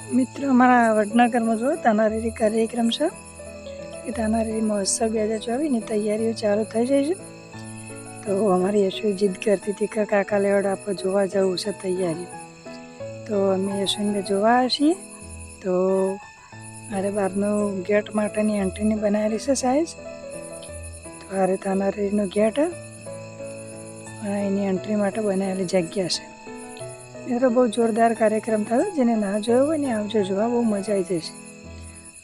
મિત્રો, અમારા વડનગરમાં જો તાનારીરી કાર્યક્રમ છે, એ તાનારીરી મહોત્સવ બે હજાર ચોવીસની તૈયારીઓ ચાલુ થઈ જાય છે. તો અમારી યશુએ જીદ કરતી હતી કે કાકા લેવડ આપણે જોવા જવું છે તૈયારી. તો અમે યશુને જોવા છીએ. તો મારે બહારનું ગેટ માટેની એન્ટ્રીની બનાવેલી છે સાઈઝ તો હારે તાનારીનો ગેટ એની એન્ટ્રી માટે બનાવેલી જગ્યા છે. મિત્રો બહુ જોરદાર કાર્યક્રમ થયો. જેને ના જોયો હોય ને આવજો જોવા બહુ મજા આવી જશે.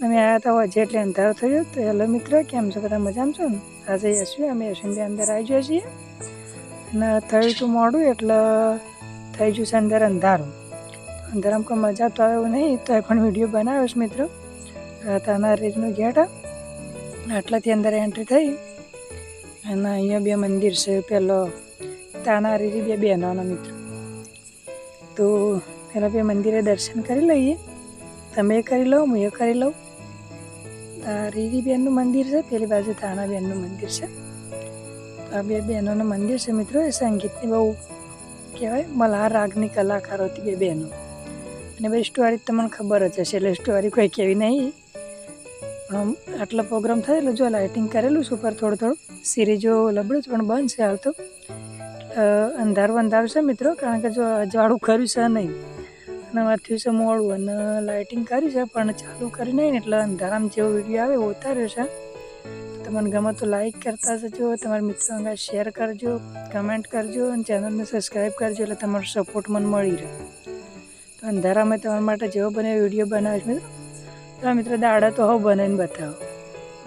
અમે આવ્યા હતા આજે એટલે અંધારો થયો તો હેલો મિત્રો, કેમ છો? બધા મજામાં છો ને? આજે યશવી અમે યશવીની અંદર આવી ગયા છીએ. અને થયું હતું મોડું, એટલે થઈ છે અંદર અંધારું. અંધારામાં કોઈ મજા તો આવ્યો નહીં તો પણ વીડિયો બનાવ્યો છે મિત્રો. તાના રીતનું ગેટ આટલાથી અંદર એન્ટ્રી થઈ. અને અહીંયા બે મંદિર છે, પેલો તાના રીરી બે બહેનોના મિત્રો. તો બે મંદિરે દર્શન કરી લઈએ. તમે કરી લો હું એ કરી લઉં. રીરી મંદિર છે, પેલી બાજુ તાણાબેનનું મંદિર છે. આ બે બહેનોનું મંદિર છે મિત્રો, એ સંગીતની બહુ કહેવાય મલ્હાર રાગની કલાકારો હતી બે બહેનો. અને બે સ્ટોરી તમને ખબર જ હશે, એટલે સ્ટોરી કોઈ કેવી નહીં. પણ આટલો પ્રોગ્રામ થયેલો, જો લાઇટિંગ કરેલું છે ઉપર થોડું થોડું. સિરીજો લબડું પણ બંધ છે હાલ તો. અંધારું અંધારું છે મિત્રો, કારણ કે જો અજવાળું કર્યું છે નહીં. અને અમારે થયું છે મોડું અને લાઇટિંગ કરી છે, પણ ચાલુ કરી નહીં એટલે અંધારામાં જેવો વીડિયો આવે ઉતાર્યો છે. તમને ગમે તો લાઇક કરતા જજો, તમારા મિત્રો અંગે શેર કરજો કમેન્ટ કરજો અને ચેનલને સબસ્ક્રાઈબ કરજો એટલે તમારો સપોર્ટ મને મળી રહે. તો અંધારામાં તમારા માટે જેવો બને વીડિયો બનાવીશ મિત્રો. તો મિત્રો દાડા તો હવે બનાવીને બતાવો.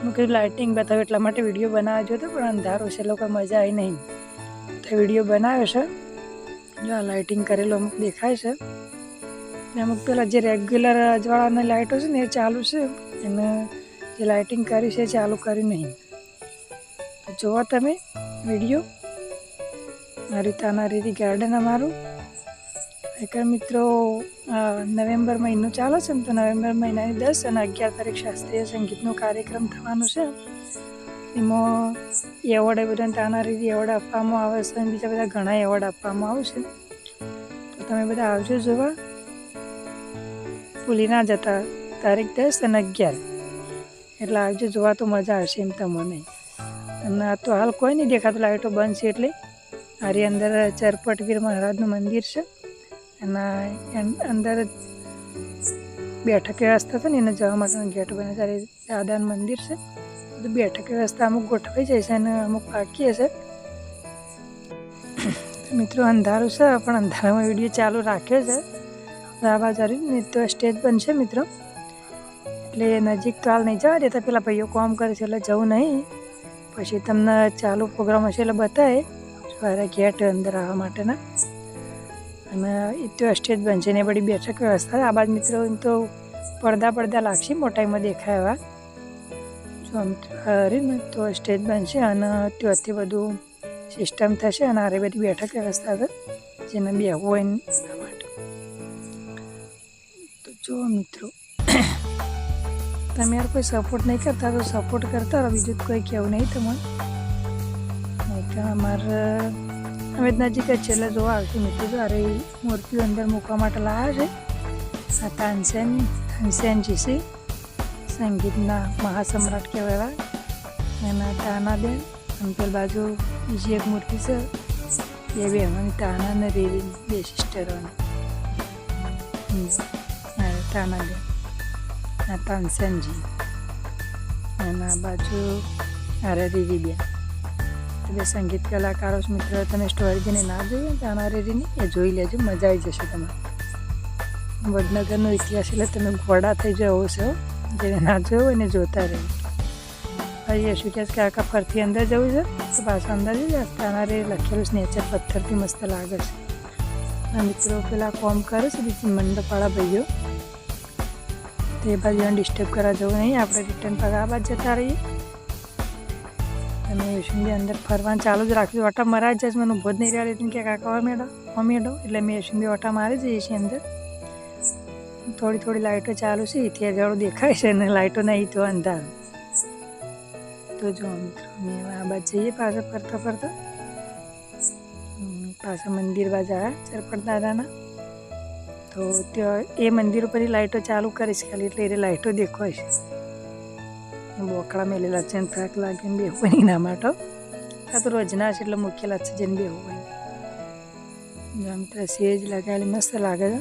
હું કીધું લાઇટિંગ બતાવું એટલા માટે વીડિયો બનાવજો તો પણ અંધારો છે લોકો મજા આવી નહીં. તો વીડિયો બનાવ્યો છે. જો આ લાઇટિંગ કરેલું અમુક દેખાય છે. ને અમુક પેલા જે રેગ્યુલર અજવાળાની લાઇટો છે ને એ ચાલુ છે. એને જે લાઇટિંગ કરી છે એ ચાલુ કરી નહીં. જુઓ તમે વીડિયો. મારી તાના રીતિ ગાર્ડન અમારું. ખરેખર મિત્રો નવેમ્બર મહિનો ચાલે છે ને તો નવેમ્બર મહિનાની દસ અને અગિયાર તારીખ શાસ્ત્રીય સંગીતનો કાર્યક્રમ થવાનો છે. એમાં એવોર્ડ એ બધાને રીતે એવોર્ડ આપવામાં આવે છે અને બીજા બધા ઘણા એવોર્ડ આપવામાં આવશે તો તમે બધા આવજો જોવા. ભૂલી ના જતા તારીખ દસ અને અગિયાર. એટલે આવજો જોવા તો મજા આવશે એમ તમને. અને આ તો હાલ કોઈ નહીં દેખાતું લાઇટો બંધ છે એટલે. આરી અંદર ચરપટવીર મહારાજનું મંદિર છે. અને અંદર બેઠક વ્યવસ્થા છે ને, એને જવા માટેનો ગેટ બને ત્યારે દાદાનું મંદિર છે. બેઠક વ્યવસ્થા અમુક ગોઠવાઈ જાય છે અને અમુક બાકી હશે. મિત્રો, અંધારું છે, પણ અંધારામાં વીડિયો ચાલુ રાખ્યો છે. રાબા જરી તો સ્ટેજ બનશે મિત્રો. એટલે નજીક તો હાલ નહીં જવા દેતા. પેલા ભાઈઓ કામ કરે છે એટલે જવું નહીં. પછી તમને ચાલુ પ્રોગ્રામ હશે એટલે બતાવે સવારે ગેટ અંદર આવવા માટેના. અને એ તો સ્ટેજ બનશે ને બધી બેઠક વ્યવસ્થા. આ બાદ મિત્રો, એમ તો પડદા પડદા લાગશે, મોટાઈમાં દેખાય એવા. હરી તો સ્ટેજ બનશે અને ત્યાંથી બધું સિસ્ટમ થશે અને આરે બધી બેઠક વ્યવસ્થા છે જેને બેહવું હોય એના માટે. તો જો મિત્રો, તમે યાર કોઈ સપોર્ટ નહીં કરતા, તો સપોર્ટ કરતા રહો. બીજું કોઈ કહેવું નહીં તમારે. નહીં તો અમારે, અમે નજીક જ છે જોવા આવશે મિત્રો અરે મૂર્તિઓ અંદર મૂકવા માટે લાવ્યા છે. આ તાનસેન તાનસેન છે સંગીતના મહાસમ્રાટ કહેવાય એના તાનાબેન અને પેલી બાજુ બીજી એક મૂર્તિ છે, એ બે બહેનોની તાના અને રેવી બે સિસ્ટરોની તાનાબેન આ તાનસેનજી એના બાજુ અરે રીવી બેન. તો બે સંગીત કલાકારો મિત્રો, તમે સ્ટોરી જેને ના જોઈએ તાના રેરીની એ જોઈ લેજો, મજા આવી જશે તમારે. વડનગરનો ઇતિહાસ એટલે તમે ઘોડા થઈ જાઓ છો. જેને ના જોયું હોય ને જોતા રહે. ભાઈ શું કહે કે આખા ફરથી અંદર જવું છે? તો પાછું અંદર જઈ જશે રે લખેલું છે નેચર પથ્થરથી મસ્ત લાગે છે. મિત્રો પેલા કોમ કરે છે બીજી મંડપવાળા ભાઈઓ. તે બાજુ ડિસ્ટર્બ કરવા જવું નહીં. આપણે રિટર્ન પગ આ બાજુ જતા રહીએ. અને યશુનબી અંદર ફરવાનું ચાલુ જ રાખ્યું. ઓટા મરાઈ જાય છે મને ભોજ જ નહીં રહ્યા. કે કાકા મેડો મેડો એટલે મેં યશુનબી ઓટા મારી જઈએ છીએ અંદર. થોડી થોડી લાઇટો ચાલુ છે એથી અજાળું દેખાય છે અને લાઇટો નહીં તો અંધારું. તો જો મિત્રો અમે આ બાજુ જઈએ પાછા ફરતા ફરતા. પાછા મંદિર બાજુ આવ્યા ચરપટ દાદાના. તો ત્યાં એ મંદિર ઉપર લાઇટો ચાલુ કરીશ ખાલી, એટલે એ લાઇટો દેખાય છે. બોકડા મેલેલા છે ને થાક લાગે ને બેહવું નહીં એના માટે. આ તો રોજના છે એટલે મૂકેલા છે જેને બેહવું હોય. મિત્ર સેજ લગાવેલી, મસ્ત લાગે છે.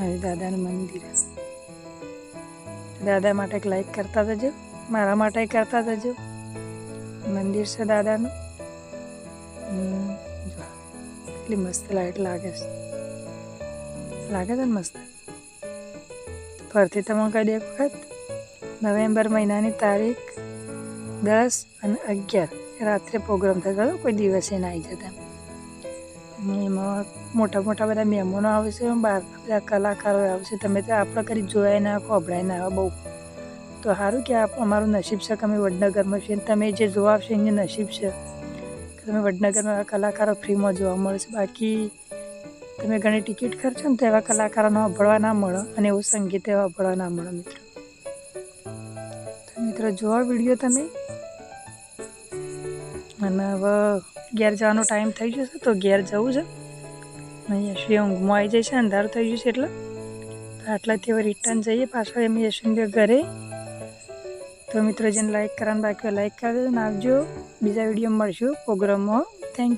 અને દાદાનું મંદિર દાદા માટે લાઈક કરતા જજો, મારા માટે કરતા જજો. મંદિર છે દાદાનું. એટલી મસ્ત લાઈટ લાગે છે. લાગે છે ને મસ્ત? ફરતી તમે કહી એક વખત, નવેમ્બર મહિનાની તારીખ દસ અને અગિયાર. રાત્રે પ્રોગ્રામ થશે કોઈ દિવસે ના આવી જતા. એમાં મોટા મોટા બધા મહેમાનો આવશે બહારના બધા કલાકારો આવશે તમે તો આપણે કરી જોયા ના ખોભળાય ના આવે બહુ. તો સારું કે આપ અમારું નસીબ છે કે અમે વડનગરમાં છીએ તમે જે જોવા આવશે એની નસીબ છે. કે તમે વડનગરમાં કલાકારો ફ્રીમાં જોવા મળશે બાકી તમે ઘણી ટિકિટ ખર્ચો ને તો એવા કલાકારોને અભળવા ના મળે અને એવું સંગીત એવા સાંભળવા ના મળે મિત્રો. તો મિત્રો, જોવા વીડિયો તમે. અને હવે ઘેર જવાનો ટાઈમ થઈ જશે તો ઘેર જવું છે. અને યશવી ઊંઘમાં આવી જશે અંધારું થઈ જશે એટલે. તો આટલાથી હવે રિટર્ન જઈએ, પાછા એમ યશવી ઘરે. તો મિત્રો, જેને લાઈક કરવાનું બાકી લાઈક કરી દેજો અને આવજો. બીજા વીડિયો મળશું, પ્રોગ્રામમાં.